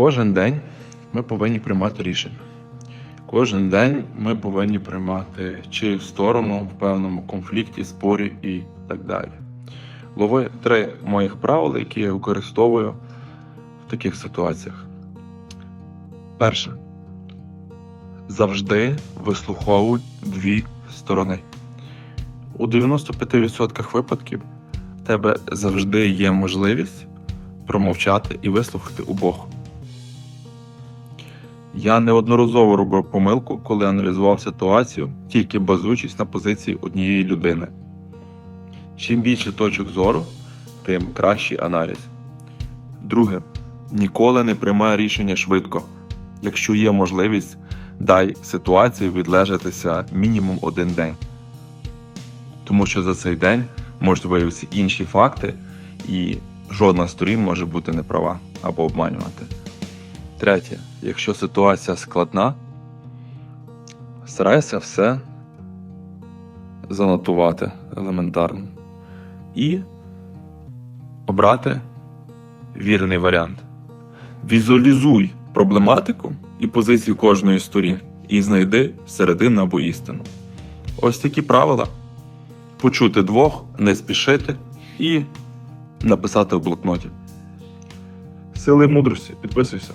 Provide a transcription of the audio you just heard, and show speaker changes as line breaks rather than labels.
Кожен день ми повинні приймати рішення. Кожен день ми повинні приймати чи в сторону в певному конфлікті, спорі і так далі. Лови три моїх правила, які я використовую в таких ситуаціях. Перше. Завжди вислуховуй дві сторони. У 95% випадків в тебе завжди є можливість промовчати і вислухати обох. Я неодноразово робив помилку, коли аналізував ситуацію, тільки базуючись на позиції однієї людини. Чим більше точок зору, тим кращий аналіз. Друге, ніколи не приймай рішення швидко. Якщо є можливість, дай ситуації відлежатися мінімум один день. Тому що за цей день можуть виявитися інші факти, і жодна з сторін може бути неправа або обманювати. Третє, якщо ситуація складна, старайся все занотувати елементарно і обрати вірний варіант. Візуалізуй проблематику і позицію кожної сторін і знайди середину або істину. Ось такі правила. Почути двох, не спішити і написати в блокноті. Сили мудрості, підписуйся.